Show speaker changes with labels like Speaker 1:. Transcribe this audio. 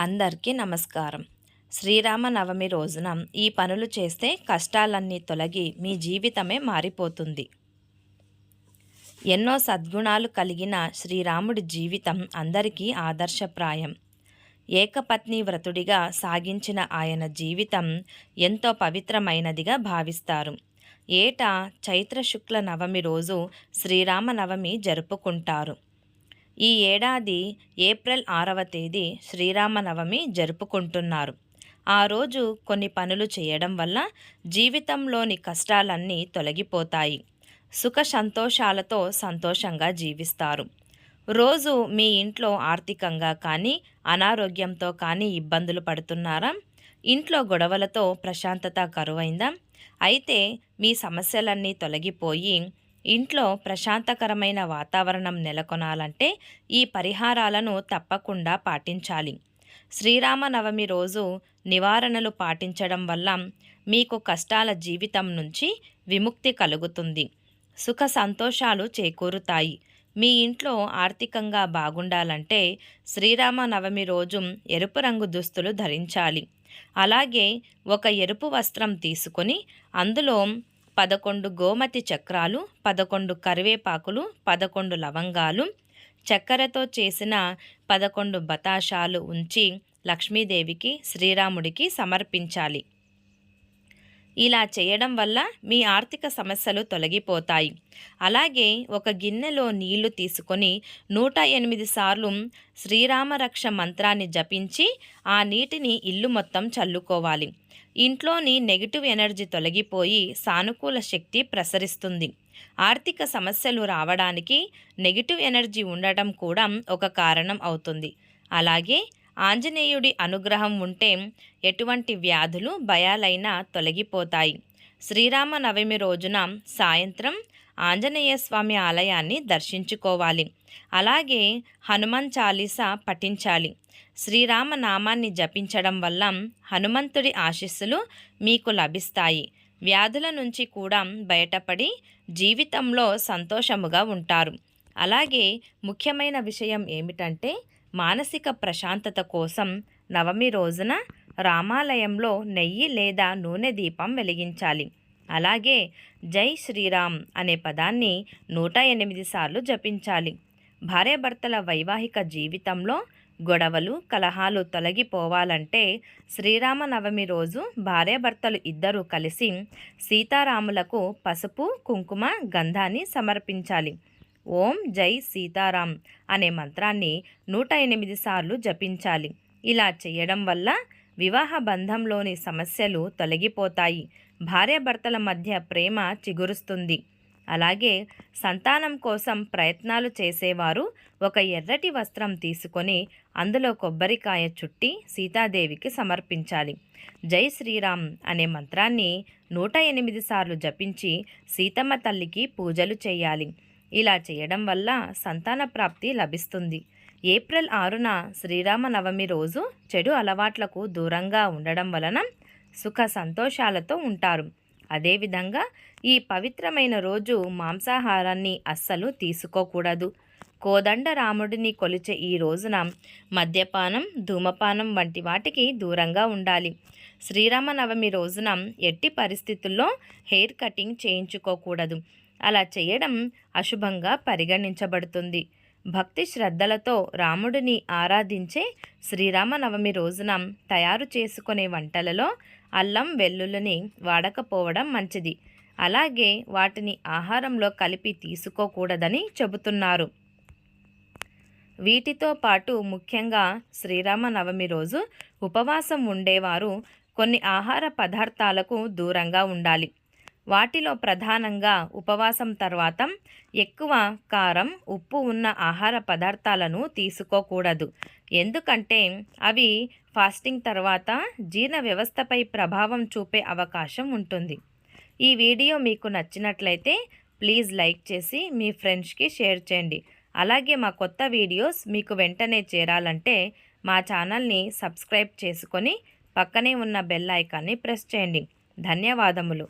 Speaker 1: అందరికీ నమస్కారం. శ్రీరామనవమి రోజున ఈ పనులు చేస్తే కష్టాలన్నీ తొలగి మీ జీవితమే మారిపోతుంది. ఎన్నో సద్గుణాలు కలిగిన శ్రీరాముడి జీవితం అందరికీ ఆదర్శప్రాయం. ఏకపత్ని వ్రతుడిగా సాగించిన ఆయన జీవితం ఎంతో పవిత్రమైనదిగా భావిస్తారు. ఏటా చైత్ర శుక్ల నవమి రోజు శ్రీరామనవమి జరుపుకుంటారు. ఈ ఏడాది ఏప్రిల్ ఆరవ తేదీ శ్రీరామనవమి జరుపుకుంటున్నారు. ఆ రోజు కొన్ని పనులు చేయడం వల్ల జీవితంలోని కష్టాలన్నీ తొలగిపోతాయి. సుఖ సంతోషాలతో సంతోషంగా జీవిస్తారు. రోజు మీ ఇంట్లో ఆర్థికంగా కానీ అనారోగ్యంతో కానీ ఇబ్బందులు పడుతున్నారా? ఇంట్లో గొడవలతో ప్రశాంతత కరువైందా? అయితే మీ సమస్యలన్నీ తొలగిపోయి ఇంట్లో ప్రశాంతకరమైన వాతావరణం నెలకొనాలంటే ఈ పరిహారాలను తప్పకుండా పాటించాలి. శ్రీరామనవమి రోజు నివారణలు పాటించడం వల్ల మీకు కష్టాల జీవితం నుంచి విముక్తి కలుగుతుంది. సుఖ సంతోషాలు చేకూరుతాయి. మీ ఇంట్లో ఆర్థికంగా బాగుండాలంటే శ్రీరామనవమి రోజు ఎరుపు రంగు దుస్తులు ధరించాలి. అలాగే ఒక ఎరుపు వస్త్రం తీసుకొని అందులో పదకొండు గోమతి చక్రాలు పదకొండు కరివేపాకులు పదకొండు లవంగాలు. చక్కెరతో చేసిన పదకొండు బతాషాలు ఉంచి లక్ష్మీదేవికి శ్రీరాముడికి సమర్పించాలి. ఇలా చేయడం వల్ల మీ ఆర్థిక సమస్యలు తొలగిపోతాయి. అలాగే ఒక గిన్నెలో నీళ్ళు తీసుకొని నూట ఎనిమిది సార్లు శ్రీరామరక్ష మంత్రాన్ని జపించి ఆ నీటిని ఇల్లు మొత్తం చల్లుకోవాలి. ఇంట్లోని నెగిటివ్ ఎనర్జీ తొలగిపోయి సానుకూల శక్తి ప్రసరిస్తుంది. ఆర్థిక సమస్యలు రావడానికి నెగిటివ్ ఎనర్జీ ఉండటం కూడా ఒక కారణం అవుతుంది. అలాగే ఆంజనేయుడి అనుగ్రహం ఉంటే ఎటువంటి వ్యాధులు భయాలైనా తొలగిపోతాయి. శ్రీరామ నవమి రోజున సాయంత్రం ఆంజనేయ స్వామి ఆలయాన్ని దర్శించుకోవాలి. అలాగే హనుమాన్ చాలీసా పఠించాలి. శ్రీరామ నామాన్ని జపించడం వల్ల హనుమంతుడి ఆశీస్సులు మీకు లభిస్తాయి. వ్యాధుల నుంచి కూడా బయటపడి జీవితంలో సంతోషముగా ఉంటారు. అలాగే ముఖ్యమైన విషయం ఏమిటంటే మానసిక ప్రశాంతత కోసం నవమి రోజున రామాలయంలో నెయ్యి లేదా నూనె దీపం వెలిగించాలి. అలాగే జై శ్రీరామ్ అనే పదాన్ని నూట ఎనిమిది సార్లు జపించాలి. భార్యాభర్తల వైవాహిక జీవితంలో గొడవలు కలహాలు తొలగిపోవాలంటే శ్రీరామనవమి రోజు భార్యాభర్తలు ఇద్దరూ కలిసి సీతారాములకు పసుపు కుంకుమ గంధాన్ని సమర్పించాలి. ఓం జై సీతారాం అనే మంత్రాన్ని నూట ఎనిమిది సార్లు జపించాలి. ఇలా చేయడం వల్ల వివాహ బంధంలోని సమస్యలు తొలగిపోతాయి. భార్యాభర్తల మధ్య ప్రేమ చిగురుస్తుంది. అలాగే సంతానం కోసం ప్రయత్నాలు చేసేవారు ఒక ఎర్రటి వస్త్రం తీసుకొని అందులో కొబ్బరికాయ చుట్టి సీతాదేవికి సమర్పించాలి. జై శ్రీరామ్ అనే మంత్రాన్ని నూట ఎనిమిది సార్లు జపించి సీతమ్మ తల్లికి పూజలు చేయాలి. ఇలా చేయడం వల్ల సంతాన ప్రాప్తి లభిస్తుంది. ఏప్రిల్ ఆరున శ్రీరామనవమి రోజు చెడు అలవాట్లకు దూరంగా ఉండడం వలన సుఖ సంతోషాలతో ఉంటారు. అదేవిధంగా ఈ పవిత్రమైన రోజు మాంసాహారాన్ని అస్సలు తీసుకోకూడదు. కోదండ రాముడిని కొలిచే ఈ రోజున మద్యపానం ధూమపానం వంటి వాటికి దూరంగా ఉండాలి. శ్రీరామనవమి రోజున ఎట్టి పరిస్థితుల్లో హెయిర్ కటింగ్ చేయించుకోకూడదు. అలా చేయడం అశుభంగా పరిగణించబడుతుంది. భక్తి శ్రద్ధలతో రాముడిని ఆరాధించే శ్రీరామనవమి రోజున తయారు చేసుకునే వంటలలో అల్లం వెల్లుల్లిని వాడకపోవడం మంచిది. అలాగే వాటిని ఆహారంలో కలిపి తీసుకోకూడదని చెబుతున్నారు. వీటితో పాటు ముఖ్యంగా శ్రీరామనవమి రోజు ఉపవాసం ఉండేవారు కొన్ని ఆహార పదార్థాలకు దూరంగా ఉండాలి. వాటిలో ప్రధానంగా ఉపవాసం తర్వాత ఎక్కువ కారం ఉప్పు ఉన్న ఆహార పదార్థాలను తీసుకోకూడదు. ఎందుకంటే అవి ఫాస్టింగ్ తర్వాత జీర్ణ వ్యవస్థపై ప్రభావం చూపే అవకాశం ఉంటుంది. ఈ వీడియో మీకు నచ్చినట్లయితే ప్లీజ్ లైక్ చేసి మీ ఫ్రెండ్స్కి షేర్ చేయండి. అలాగే మా కొత్త వీడియోస్ మీకు వెంటనే చేరాలంటే మా ఛానల్ని సబ్స్క్రైబ్ చేసుకొని పక్కనే ఉన్న బెల్ ఐకాన్ని ప్రెస్ చేయండి. ధన్యవాదములు.